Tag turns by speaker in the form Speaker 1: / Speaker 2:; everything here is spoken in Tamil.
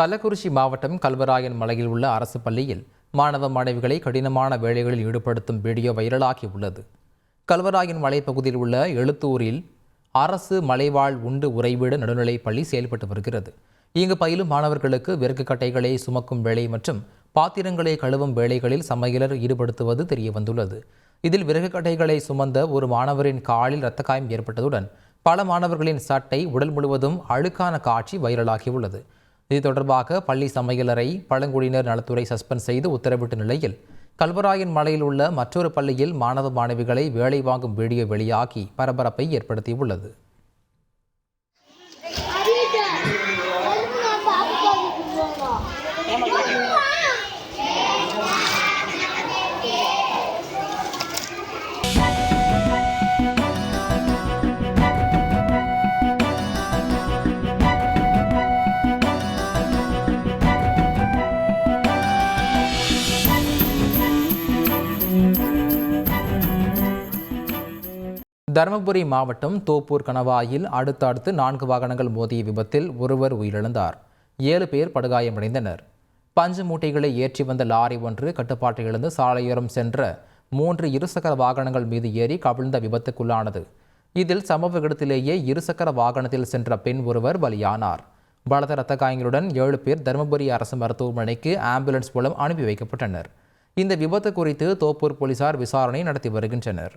Speaker 1: கள்ளக்குறிச்சி மாவட்டம் கல்வராயன் மலையில் உள்ள அரசு பள்ளியில் மாணவ மாணவிகளை கடினமான வேலைகளில் ஈடுபடுத்தும் வீடியோ வைரலாகி உள்ளது கல்வராயன் மலைப்பகுதியில் உள்ள எழுத்தூரில் அரசு மலைவாழ் உண்டு உறைவிட நடுநிலைப் பள்ளி செயல்பட்டு வருகிறது. இங்கு பயிலும் மாணவர்களுக்கு விறகு கட்டைகளை சுமக்கும் வேலை மற்றும் பாத்திரங்களை கழுவும் வேலைகளில் சமையலர் ஈடுபடுத்துவது தெரிய வந்துள்ளது இதில் விறகு கட்டைகளை சுமந்த ஒரு மாணவரின் காலில் இரத்த காயம் ஏற்பட்டதுடன் பல மாணவர்களின் சட்டை உடல் முழுவதும் அழுக்கான காட்சி வைரலாகியுள்ளது. இது தொடர்பாக பள்ளி சமையலறை பழங்குடியினர் நலத்துறை சஸ்பெண்ட் செய்து உத்தரவிட்ட நிலையில் கல்வராயன் மலையில் உள்ள மற்றொரு பள்ளியில் மாணவ மாணவிகளை வேலை வாங்கும் வீடியோ வெளியாகி பரபரப்பை ஏற்படுத்தியுள்ளது. தருமபுரி மாவட்டம் தோப்பூர் கணவாயில் அடுத்தடுத்து நான்கு வாகனங்கள் மோதிய விபத்தில் ஒருவர் உயிரிழந்தார். ஏழு பேர் படுகாயமடைந்தனர். பஞ்சு மூட்டைகளை ஏற்றி வந்த லாரி ஒன்று கட்டுப்பாட்டை இழந்து சாலையோரம் சென்ற மூன்று இருசக்கர வாகனங்கள் மீது ஏறி கவிழ்ந்த விபத்துக்குள்ளானது. இதில் சம்பவ இடத்திலேயே இருசக்கர வாகனத்தில் சென்ற பெண் ஒருவர் பலியானார். பலத்த இரத்த காயங்களுடன் ஏழு பேர் தருமபுரி அரசு மருத்துவமனைக்கு ஆம்புலன்ஸ் மூலம் அனுப்பி வைக்கப்பட்டனர். இந்த விபத்து குறித்து தோப்பூர் போலீசார் விசாரணை நடத்தி வருகின்றனர்.